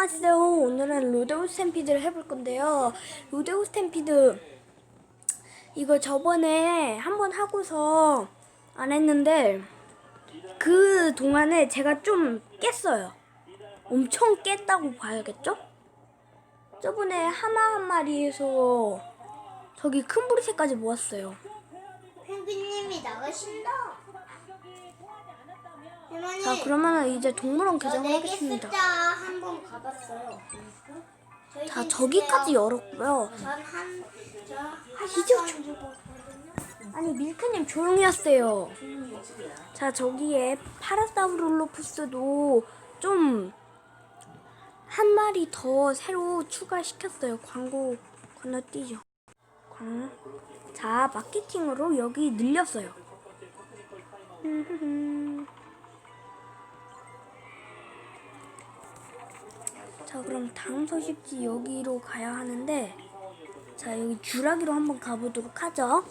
안녕하세요. 오늘은 로데오 스탬피드를 해볼 건데요. 로데오 스탬피드 이거 저번에 한번 하고서 안 했는데 그 동안에 제가 좀 깼어요. 엄청 깼다고 봐야겠죠? 저번에 하마 한 마리에서 저기 큰 부리새까지 모았어요. 펭귄님이 나가신다. 할머니, 자 그러면은 이제 동물원 저 개장을 내기 하겠습니다. 숫자 한번 가봤어요. 저희 자 집 저기까지 있어요. 열었고요. 전 한, 저 이제 하나도 안 죽었거든요. 아니 밀크님 조용히 하세요. 자 저기에 파라사우룰로푸스도 좀 한 마리 더 새로 추가시켰어요. 광고 건너뛰죠. 광. 자 마케팅으로 여기 늘렸어요. 자 그럼 다음 소식지 여기로 가야 하는데 자 여기 주라기로 한번 가보도록 하죠.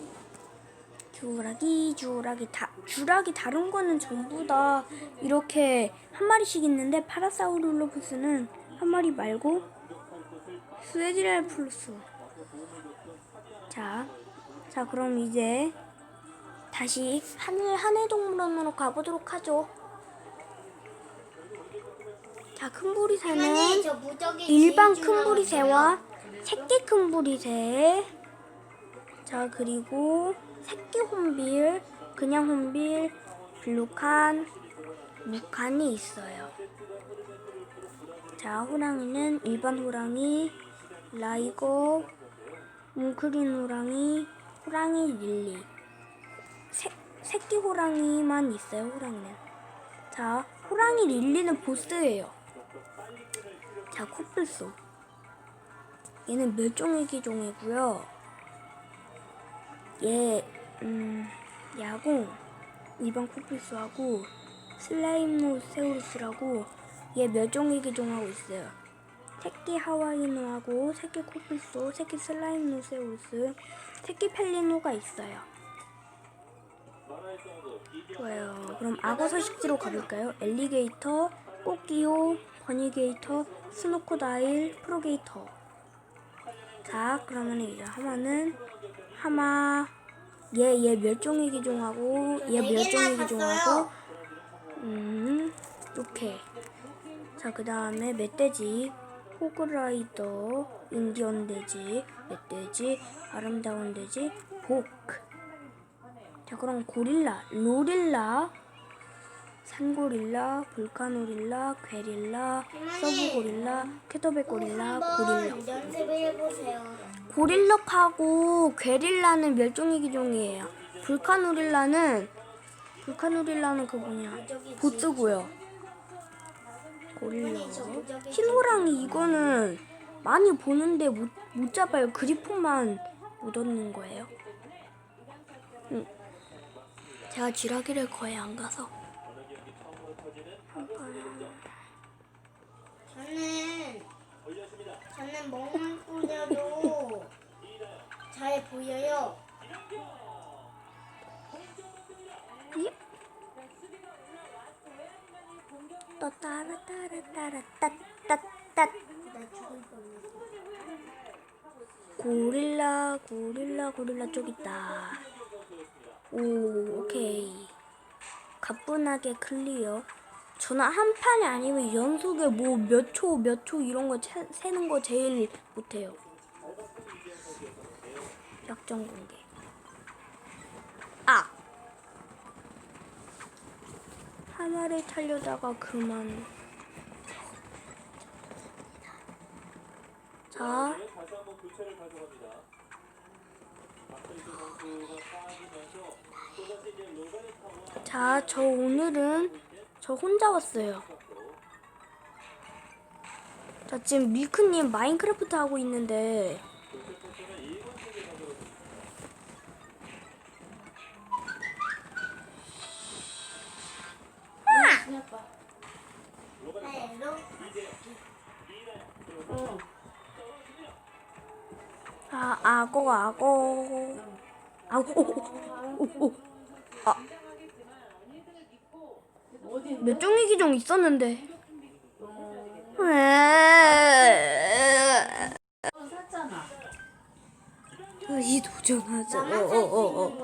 주라기 주라기 다 주라기 다른 거는 전부 다 이렇게 한 마리씩 있는데 파라사우룰로푸스는 한 마리 말고 스웨지랄플루스 자, 자 그럼 이제 다시 하늘 하늘 동물원으로 가보도록 하죠. 자, 큰 부리새는 일반 큰 부리새와 새끼 큰 부리새. 자, 그리고 새끼 혼빌, 그냥 혼빌, 블루칸, 무칸이 있어요. 자, 호랑이는 일반 호랑이, 라이거, 뭉클린 호랑이, 호랑이 릴리. 새, 새끼 호랑이만 있어요, 호랑이는. 자, 호랑이 릴리는 보스예요. 자, 코뿔소. 얘는 멸종위기 종이고요. 얘, 음, 야공, 일반 코뿔소하고 슬라임노세우루스라고 얘 멸종위기 종하고 있어요. 새끼 하와이노하고 새끼 코뿔소, 새끼 슬라임노세우루스, 새끼 펠리노가 있어요. 좋아요. 그럼 악어 서식지로 가볼까요? 엘리게이터, 꼬끼오, 버니게이터, 스노코다일, 프로게이터. 자, 그러면 이제 하마는 하마 얘 얘 멸종위 기 종하고 얘네 개나 멸종위 기 종하고 샀어요. 음 이렇게 자 그 다음에 멧돼지 호그라이더 인디언 돼지 멧돼지 아름다운 돼지 복자 그럼 고릴라 로릴라 산고릴라 볼카노릴라 괴릴라 서브고릴라 캐터벨 고릴라 고릴라 한번 연습을 해보세요. 고릴럭하고 괴릴라는 멸종위 기 종이에요. 불카노릴라는 불카노릴라는 그 뭐냐 보스고요. 고릴라. 흰호랑이 이거는 많이 보는데 못, 못 잡아요. 그리폰만 못 얻는 거예요. 음. 제가 쥐라기를 거의 안 가서. 저는 저는 먹는 뿌려도 잘 보여요. 예? 또 따라 따라 따라 따따따. 고릴라 고릴라 고릴라 쪽 있다 오 오케이 가뿐하게 클리어 저는 한 판이 아니면 연속에 뭐 몇 초 몇 초 이런 거 세, 세는 거 제일 못해요. 약정 공개. 아! 하마를 타려다가 그만. 자. 자, 저 오늘은 저 혼자 왔어요. 자, 지금 밀크님 마인크래프트 하고 있는데. 아, 악어. 악어. 오, 오, 오. 몇종이기 좀 있었는데. 아, 이 도전하자. 어, 어, 어, 어. 어.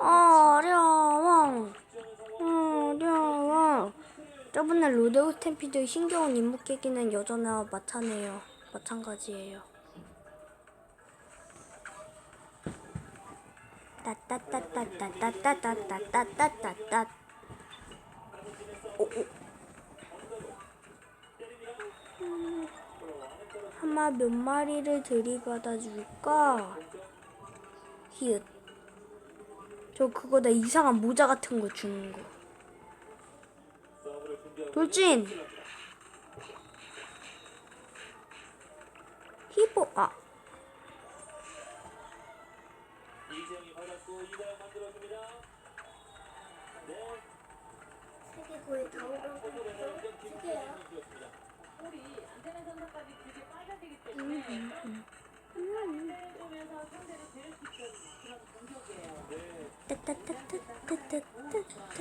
어려워. 어려워. 저번에 로데오 스탬피드 신겨운 인물 깨기는 여전히 마찬가지예요. 마찬가지예요. 따따따따따따따따따따따따. 오, 오. 음, 하마 몇 마리를 들이받아 줄까? 히읗. 저 그거다 이상한 모자 같은 거 주는 거. 돌진. 히보 아 세계고에 들어가고 세계야. 이 안테나 선사까지 되게 빨간색이기 때문에 흔들면서 상대를 제일 쉽게 그런 공격이에요. 따따따따따따따. 따따따따따따따.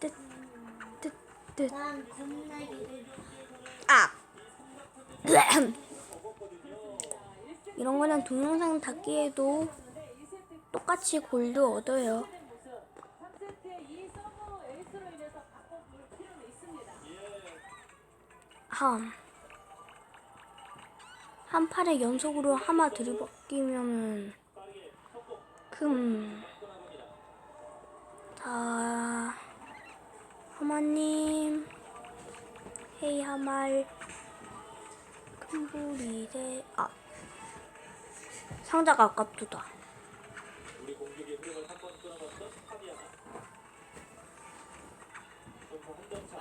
따따따따따따. 아 이런 거는 동영상 닫기에도 똑같이 골드 얻어요. 함. 한 판에 연속으로 하마 들이받기면은 금. 자, 하마님, 헤이 하말, 큰불이래. 아, 상자가 아깝도다.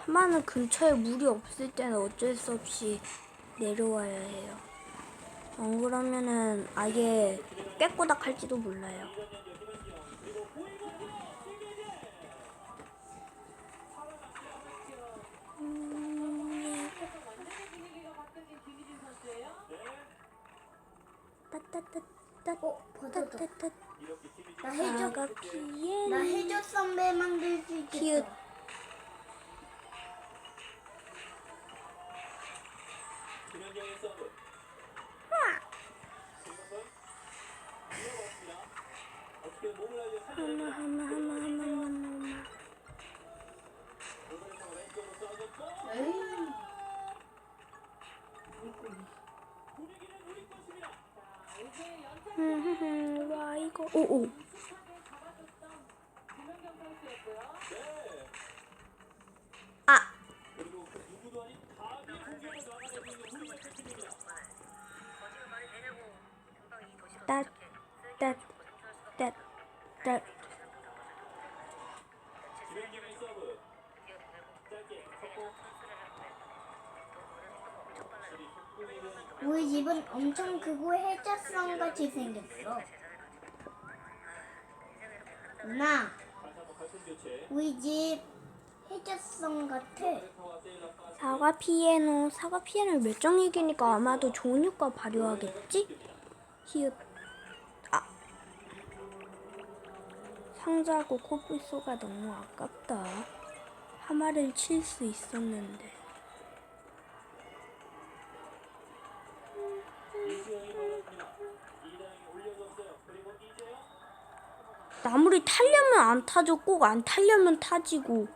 하마는 근처에 물이 없을 때는 어쩔 수 없이 내려와야 해요. 안 그러면은 아예 깨꼬닥 할지도 몰라요. 어, 나 해적 바가 피해 나 해적 선배 만들 수 키읔. 있겠다. 하나 하나 하나 하나 하나하나 에이. 와 이거. 오오. 아. 따따따따 우리 집은 엄청 크고 해적성 같이 생겼어. 누나, 우리 집 해적성 같아. 사과 피에노 사과 피에노 멸종위기니까 아마도 좋은 효과 발휘하겠지? 히읗 아 상자고 코뿔소가 너무 아깝다 하마를 칠 수 있었는데 타려면 안 타죠. 꼭 안 타려면 타지고.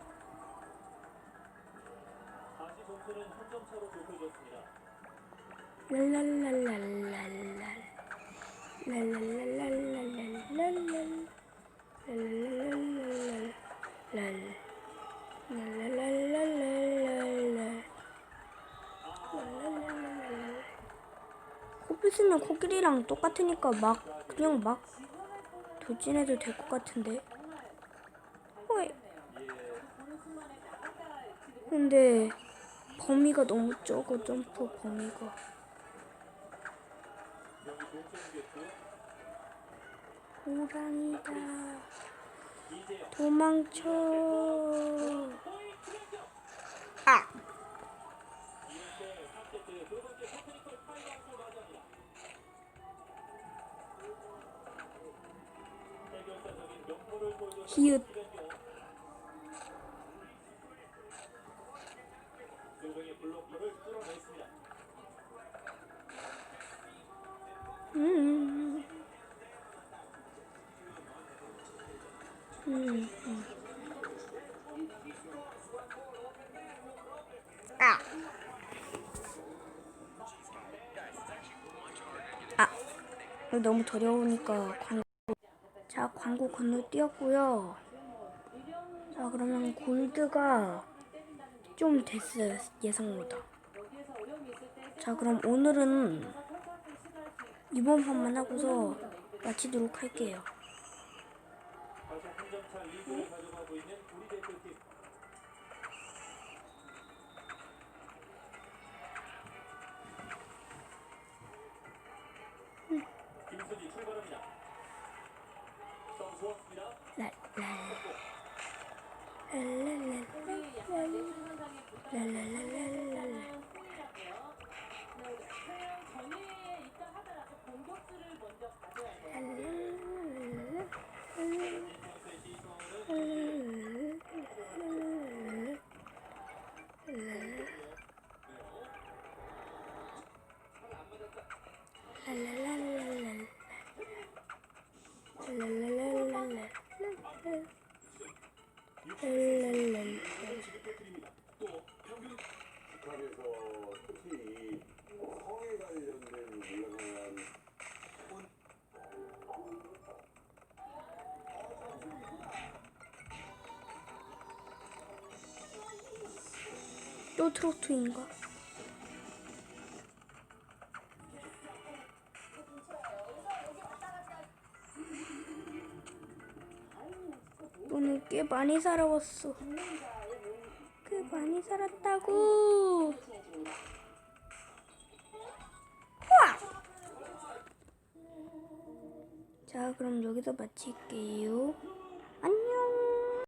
코뿔스는 코끼리랑 똑같으니까 막 그냥 막 돌진해도 될 것 같은데. 어이. 근데 범위가 너무 적어 점프 범위가. 호랑이다. 도망쳐. 아 히읗 음. 음. 아. 아. 너무 더러우니까 광고 건너뛰었고요. 자 그러면 골드가 좀 됐어요 예상보다. 자 그럼 오늘은 이번 판만 하고서 마치도록 할게요. 응? 또 트로트인가? 꽤 많이 살아왔어. 꽤 많이 살았다고. 자, 그럼 여기서 마칠게요.